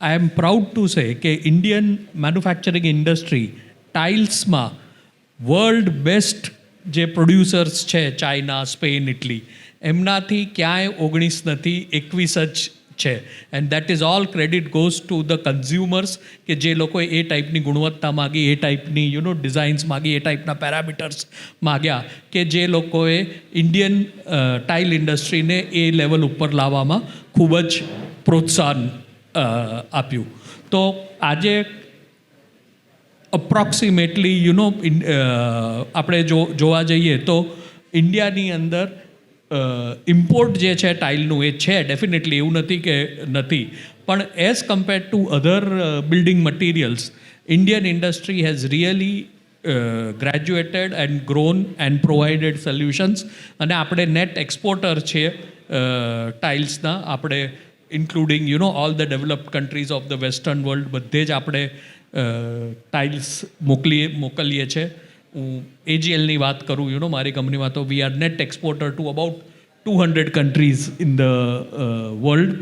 I M proud to say કે Indian manufacturing industry ટાઇલ્સમાં world best જે producers છે ચાઇના સ્પેન ઇટલી એમનાથી ક્યાંય ઓગણીસ નથી, એકવીસ જ છે. And that is all credit goes to the consumers કે જે લોકોએ એ ટાઈપની ગુણવત્તા માગી, એ ટાઈપની યુ નો ડિઝાઇન્સ માગી, એ ટાઈપના પેરામીટર્સ માગ્યા કે જે લોકોએ ઇન્ડિયન ટાઇલ ઇન્ડસ્ટ્રીને એ લેવલ ઉપર લાવવામાં ખૂબ જ પ્રોત્સાહન આપ્યું. તો આજે અપ્રોક્સિમેટલી યુ નો આપણે જો, જોવા જઈએ તો ઇન્ડિયાની અંદર ઇમ્પોર્ટ જે છે ટાઇલનું એ છે ડેફિનેટલી એવું નથી કે નથી. પણ as compared to other building materials Indian industry has really graduated and grown and provided solutions અને આપણે નેટ એક્સપોર્ટર છીએ ટાઇલ્સના આપણે including you know all the developed countries of the western world બધે જ આપણે ટાઇલ્સ મોકલીએ મોકલીએ છીએ હું એજીએલની વાત કરું યુ નો મારી કંપનીમાં તો we are net exporter to about two hundred countries in the world